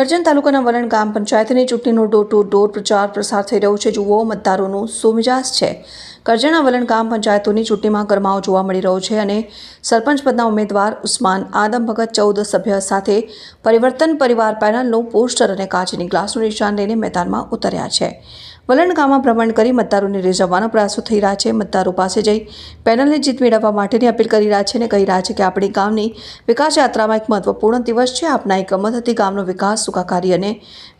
કરજણ તાલુકાના વલણ ગામ પંચાયતની ચૂંટણીનો ડોર ટુ ડોર પ્રચાર પ્રસાર થઈ રહ્યો છે. જુઓ, મતદારોનું સોમિજાસ છે. કરજણના વલણ ગામ પંચાયતોની ચૂંટણીમાં ગરમાવો જોવા મળી રહ્યો છે અને સરપંચ પદના ઉમેદવાર ઉસ્માન આદમ ભગત ચૌદ સભ્ય સાથે પરિવર્તન પરિવાર પેનલનું પોસ્ટર અને કાચની ગ્લાસનું નિશાન લઈને મેદાનમાં ઉતર્યા છે. વલણ ગામમાં ભ્રમણ કરી મતદારોને રીઝવવાના પ્રયાસો થઈ રહ્યા છે. મતદારો પાસે જઈ પેનલને જીત મેળવવા માટેની અપીલ કરી રહ્યા છે અને કહી રહ્યા છે કે આપણી ગામની વિકાસ યાત્રામાં એક મહત્વપૂર્ણ દિવસ છે. આપના એક મદદથી ગામનો વિકાસ, સુખાકારી અને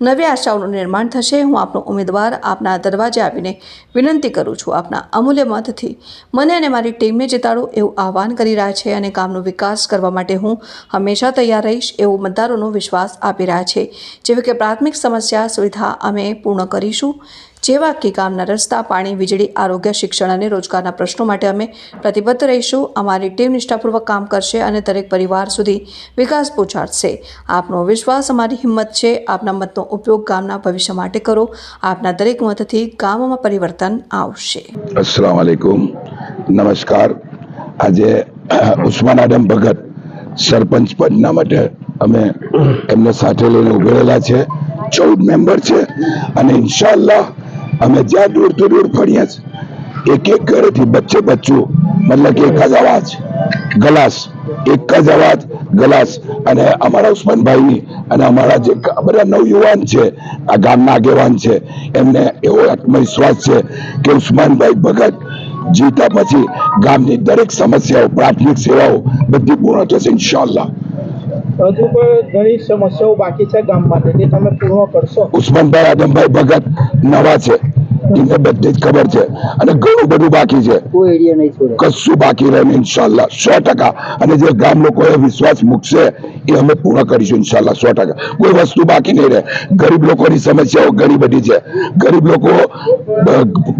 નવી આશાઓનું નિર્માણ થશે. હું આપનો ઉમેદવાર આપના દરવાજે આવીને વિનંતી કરું છું. આપના અમૂલ્ય મતથી મને અને મારી ટીમને જીતાડો એવું આહવાન કરી રહ્યા છે અને ગામનો વિકાસ કરવા માટે હું હંમેશા તૈયાર રહીશ એવો મતદારોનો વિશ્વાસ આપી રહ્યા છે. જેવી કે પ્રાથમિક સમસ્યા, સુવિધા અમે પૂર્ણ કરીશું. જેવા કે ગામના રસ્તા, પાણી, વીજળી, આરોગ્ય, શિક્ષણ અને રોજગારના પ્રશ્નો માટે અમે પ્રતિબદ્ધ રહીશું. અમારી ટીમ નિષ્ઠાપૂર્વક કામ કરશે અને દરેક પરિવાર સુધી વિકાસ પહોંચાડશે. આપનો વિશ્વાસ, અમારી હિંમત છે. આપના મતનો ઉપયોગ ગામના ભવિષ્ય માટે કરો. આપના દરેક મતથી ગામમાં પરિવર્તન આવશે. અસલામ વાલેકુમ નમસ્કાર. આજે ઉસ્માન આદમ ભગત સરપંચ પદના માટે અમે એમને સાથે લઈને ઉભેલા છે. ચૌદ મેમ્બર છે અને ઇન્શાલ્લાહ અમે જ્યાં દૂરથી દૂર દૂર ફર્યા છે. એક એક ઘરેથી બચ્ચે બચ્ચું મતલબ કે એક જ અવાજ ગલાસ એક જ અવાજ ગલાસ. અને અમારા ઉસ્માનભાઈની અને અમારા જે બધા નવયુવાન છે આ ગામના આગેવાન છે એમને એવો આત્મવિશ્વાસ છે કે ઉસ્માનભાઈ ભગત જીતા પછી ગામની દરેક સમસ્યાઓ પ્રાથમિક સેવાઓ બધી પૂર્ણ થશે ઇન્શાલ્લાહ હજુ પણ ઘણી સમસ્યાઓ બાકી છે ગામ માટે તે તમે પૂર્ણ કરશો. ઉસ્માનભાઈ આદમભાઈ ભગત નવા છે. એમને બધી જ ખબર છે. અને ઘણું બધું બાકી છે. કશું બાકી રહે ઇન્શાલ્લાહ સો ટકા. અને જે ગામ લોકોએ વિશ્વાસ મૂકશે એ અમે પૂર્ણ કરીશું ઇન્શાલ્લાહ સો ટકા. કોઈ વસ્તુ બાકી નહીં રહે. ગરીબ લોકોની સમસ્યાઓ ઘણી બધી છે. ગરીબ લોકો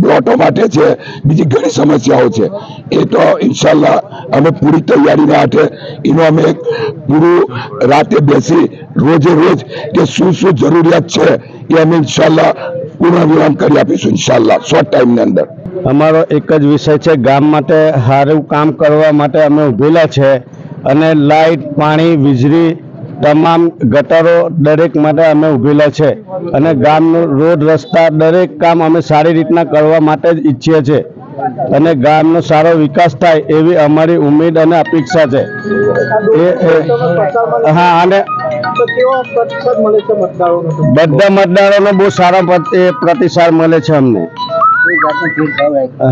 પ્લોટો માટે છે. બીજી ઘણી સમસ્યાઓ છે. એ તો ઇન્શાલ્લાહ અમે પૂરી તૈયારીના હાથે એનું અમે પૂરું રાતે બેસી રોજે રોજ કે શું શું જરૂરિયાત છે એ અમે ઇન્શાલ્લાહ પૂર્ણ કરી આપીશું ઇન્શાલ્લાહ શોર્ટ ટાઈમની અંદર. અમારો એક જ વિષય છે, ગામ માટે સારું કામ કરવા માટે અમે ઊભેલા છે અને લાઇટ પાણી, વીજળી તમામ ગટરો દરેક માટે અમે ઊભેલા છે અને ગામનું રોડ રસ્તા દરેક કામ અમે સારી રીતના કરવા માટે જ ઈચ્છીએ છીએ. અને ગામનો સારો વિકાસ થાય એવી અમારી ઉમેદ અને અપેક્ષા છે. હા અને તો કેવો પ્રતિસાદ મળે છે મતદારોનો? બધા મતદારોનો બહુ સારા પ્રતિસાદ મળે છે અમને.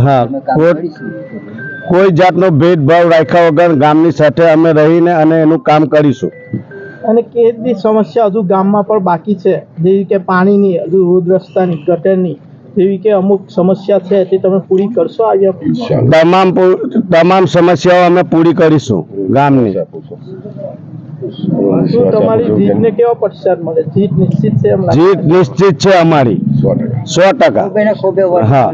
હા કોઈ કોઈ જાતનો ભેદભાવ રાખ્યા વગર ગામની સાથે અમે રહીને અને એનું કામ કરીશું. અને કેટલી સમસ્યા હજુ ગામમાં પણ બાકી છે. જેવી કે પાણીની હજુ રોડ રસ્તાની ગટરની. જેવી કે અમુક સમસ્યા છે તે તમે પૂરી કરશો આજે તમામ તમામ સમસ્યાઓ અમે પૂરી કરીશું ગામની. શું તમારી જીતને કેવો પ્રતિસાદ મળે? જીત નિશ્ચિત છે એમ લાગે? જીત નિશ્ચિત છે અમારી. સો ટકા. સો ટકા હા.